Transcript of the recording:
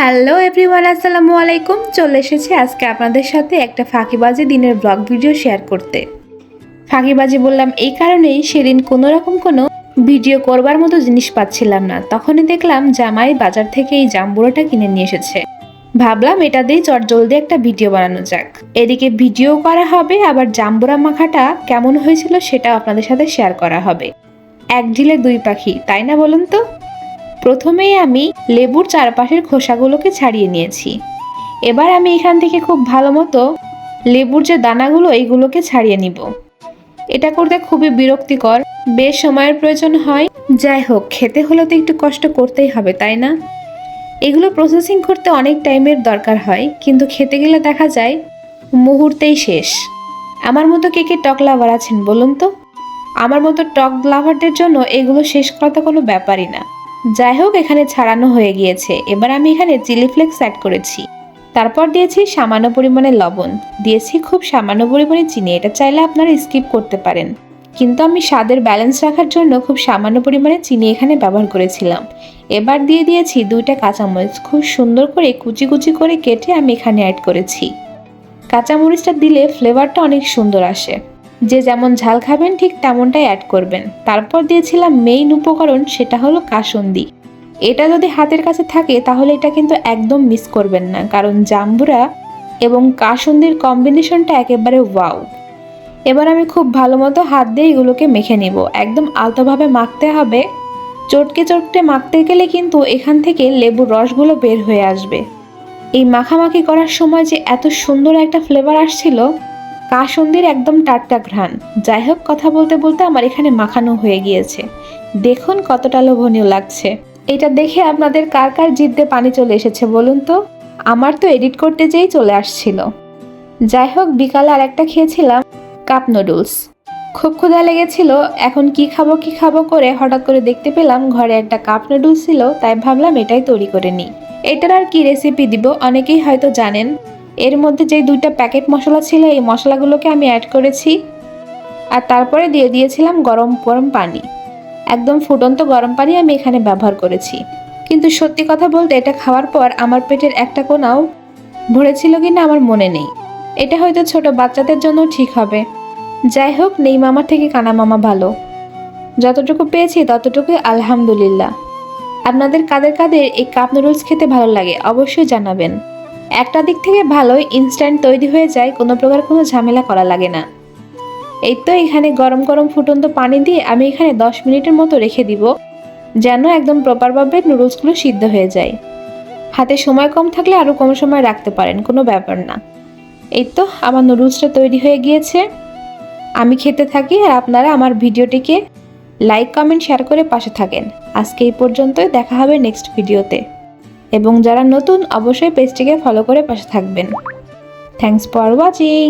Hello everyone, আসসালামু আলাইকুম। চলে এসেছি আজকে আপনাদের সাথে একটা ফাঁকিবাজি দিনের ব্লগ ভিডিও শেয়ার করতে। ফাঁকিবাজি বললাম এই কারণেই সেদিন কোনো রকম কোনো ভিডিও করবার মতো জিনিস পাচ্ছিলাম না। তখনই দেখলাম জামাই বাজার থেকে এই জাম্বুরাটা কিনে নিয়ে এসেছে। ভাবলাম এটা দিয়ে চট জলদি একটা ভিডিও বানানো যাক। এদিকে ভিডিও করা হবে, আবার জাম্বুরা মাখাটা কেমন হয়েছিল সেটা আপনাদের সাথে শেয়ার করা হবে। এক ঢিলে দুই পাখি, তাই না বলুন তো? প্রথমেই আমি লেবুর চারপাশের খোসাগুলোকে ছাড়িয়ে নিয়েছি। এবার আমি এখান থেকে খুব ভালো মতো লেবুর যে দানাগুলো, এইগুলোকে ছাড়িয়ে নিব। এটা করতে খুবই বিরক্তিকর। বেশ সময়ের প্রয়োজন হয়। যাই হোক, খেতে হলে তো একটু কষ্ট করতেই হবে, তাই না? এগুলো প্রসেসিং করতে অনেক টাইমের দরকার হয়, কিন্তু খেতে গেলে দেখা যায় মুহূর্তেই শেষ। আমার মতো কে কে টক লাভার আছেন বলুন তো? আমার মতো টক লাভারদের জন্য এগুলো শেষ করা তো কোনো ব্যাপারই না। যাই হোক, এখানে ছাড়ানো হয়ে গিয়েছে। এবার আমি এখানে চিলি ফ্লেক্স অ্যাড করেছি। তারপর দিয়েছি সামান্য পরিমাণে লবণ। দিয়েছি খুব সামান্য পরিমাণে চিনি। এটা চাইলে আপনারা স্কিপ করতে পারেন। কিন্তু আমি স্বাদের ব্যালেন্স রাখার জন্য খুব সামান্য পরিমাণে চিনি এখানে ব্যবহার করেছিলাম। এবার দিয়ে দিয়েছি দুইটা কাঁচামরিচ। খুব সুন্দর করে কুচি কুচি করে কেটে আমি এখানে অ্যাড করেছি। কাঁচামরিচটা দিলে ফ্লেভারটা অনেক সুন্দর আসে। যে যেমন ঝাল খাবেন, ঠিক তেমনটাই অ্যাড করবেন। তারপর দিয়েছিলাম মেইন উপকরণ, সেটা হলো কাসন্দি। এটা যদি হাতের কাছে থাকে, তাহলে এটা কিন্তু একদম মিস করবেন না, কারণ জাম্বুরা এবং কাসন্দির কম্বিনেশনটা একেবারে ওয়াও এবার আমি খুব ভালো মতো হাত দিয়ে এগুলোকে মেখে নিব। একদম আলতোভাবে মাখতে হবে। চটকে চটকে মাখতে গেলে কিন্তু এখান থেকে লেবুর রসগুলো বের হয়ে আসবে। এই মাখামাখি করার সময় যে এত সুন্দর একটা ফ্লেভার আসছিল কাসন্দির একদম টাটকা ঘ্রাণ। যাই হোক, কথা বলতে বলতে আমার এখানে মাখানো হয়ে গিয়েছে। দেখুন কতটা লোভনীয় লাগছে। এটা দেখে আপনাদের কার কার জিদ্দে পানি চলে এসেছে বলুন তো? আমার তো এডিট করতে যেই চলে আসছিল। যাই হোক, বিকালে আর একটা খেয়েছিলাম, কাপ নুডলস। খুব ক্ষুধা লেগেছিল, এখন কি খাব কি খাব করে হঠাৎ করে দেখতে পেলাম ঘরে একটা কাপ নুডলস ছিল, তাই ভাবলাম এটাই তৈরি করে নিই। এটার আর কি রেসিপি দিব, অনেকেই হয়তো জানেন। এর মধ্যে যে দুইটা প্যাকেট মশলা ছিল, এই মশলাগুলোকে আমি অ্যাড করেছি। আর তারপরে দিয়ে দিয়েছিলাম গরম গরম পানি। একদম ফুটন্ত গরম পানি আমি এখানে ব্যবহার করেছি। কিন্তু সত্যি কথা বলতে এটা খাওয়ার পর আমার পেটের একটা কোনাও ভরেছিল কিনা আমার মনে নেই। এটা হয়তো ছোট বাচ্চাদের জন্য ঠিক হবে। যাই হোক, নেই মামার থেকে কানা মামা ভালো। যতটুকু পেয়েছি ততটুকুই আলহামদুলিল্লাহ। আপনাদের কাদের কাদের এই কাপ নুডলস খেতে ভালো লাগে অবশ্যই জানাবেন। একটা দিক থেকে ভালোই ইনস্ট্যান্ট তৈরি হয়ে যায়, কোনো প্রকার কোনো ঝামেলা করা লাগে না। এই তো এখানে গরম গরম ফুটন্ত পানি দিয়ে আমি এখানে দশ মিনিটের মতো রেখে দিব, যেন একদম প্রপারভাবে নুডলসগুলো সিদ্ধ হয়ে যায়। হাতে সময় কম থাকলে আরও কম সময় রাখতে পারেন, কোনো ব্যাপার না। এই তো আমার নুডলসটা তৈরি হয়ে গিয়েছে। আমি খেতে থাকি আর আপনারা আমার ভিডিওটিকে লাইক কমেন্ট শেয়ার করে পাশে থাকেন। আজকে এই পর্যন্তই, দেখা হবে নেক্সট ভিডিওতে এবং যারা নতুন অবশ্যই পেজটিকে ফলো করে পাশে থাকবেন। Thanks for watching